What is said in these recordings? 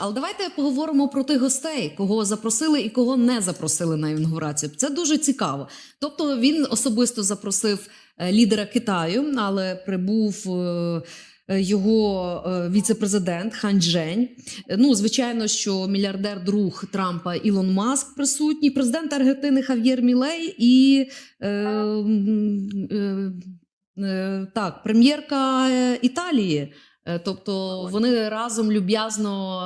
Але давайте поговоримо про тих гостей, кого запросили і кого не запросили на інаугурацію. Це дуже цікаво. Тобто він особисто запросив е, лідера Китаю, але прибув. е, е, Його віце-президент Хан Джень. Ну, звичайно, що мільярдер друг Трампа Ілон Маск присутній, президент Аргентини Хав'єр Мілей і е, е, е, так, прем'єрка Італії. Е, Тобто вони разом люб'язно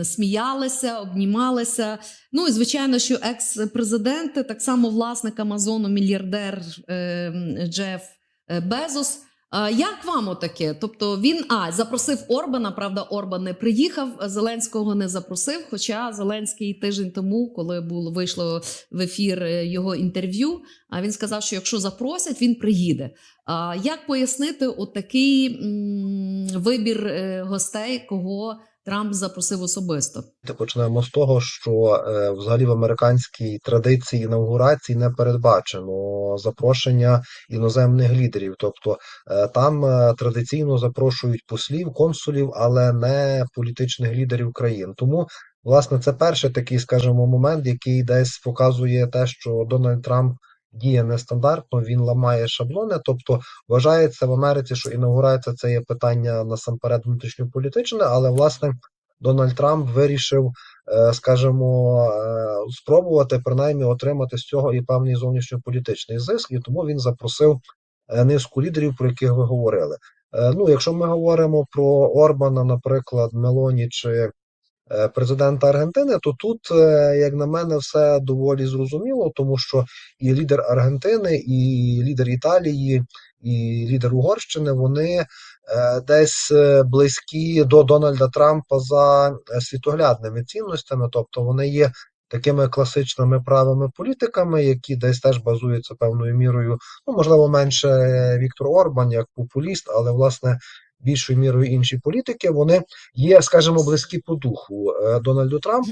е, сміялися, обнімалися. Ну і звичайно, що екс-президент, так само власник Амазону, мільярдер е, Джеф е, Безос. А як вам отаке? Тобто він а запросив Орбана. Правда, Орбан не приїхав. Зеленського не запросив. Хоча Зеленський тиждень тому, коли було вийшло в ефір е, його інтерв'ю, а він сказав, що якщо запросять, він приїде. А як пояснити отакий м, вибір е, гостей, кого Трамп запросив особисто? Почнемо з того, що е, взагалі в американській традиції інаугурації не передбачено запрошення іноземних лідерів. Тобто е, там е, традиційно запрошують послів, консулів, але не політичних лідерів країн. Тому, власне, це перший такий, скажімо, момент, який десь показує те, що Дональд Трамп. Діє нестандартно, він ламає шаблони, тобто вважається в Америці, що інаугурація це є питання насамперед внутрішньополітичне, але власне Дональд Трамп вирішив, е, скажімо, е, спробувати принаймні отримати з цього і певний зовнішньополітичний зиск, і тому він запросив е, низку лідерів, про яких ви говорили. Ну, якщо ми говоримо про Орбана, наприклад, Мелоні чи президента Аргентини, то тут, е, як на мене, все доволі зрозуміло, тому що і лідер Аргентини, і лідер Італії, і лідер Угорщини вони е, десь е, близькі до Дональда Трампа за е, світоглядними цінностями, тобто вони є такими класичними правими політиками, які десь теж базуються певною мірою, ну можливо, менше Віктор Орбан як популіст, але власне. Більшою мірою інші політики вони є, скажімо, близькі по духу е, Дональду Трампу.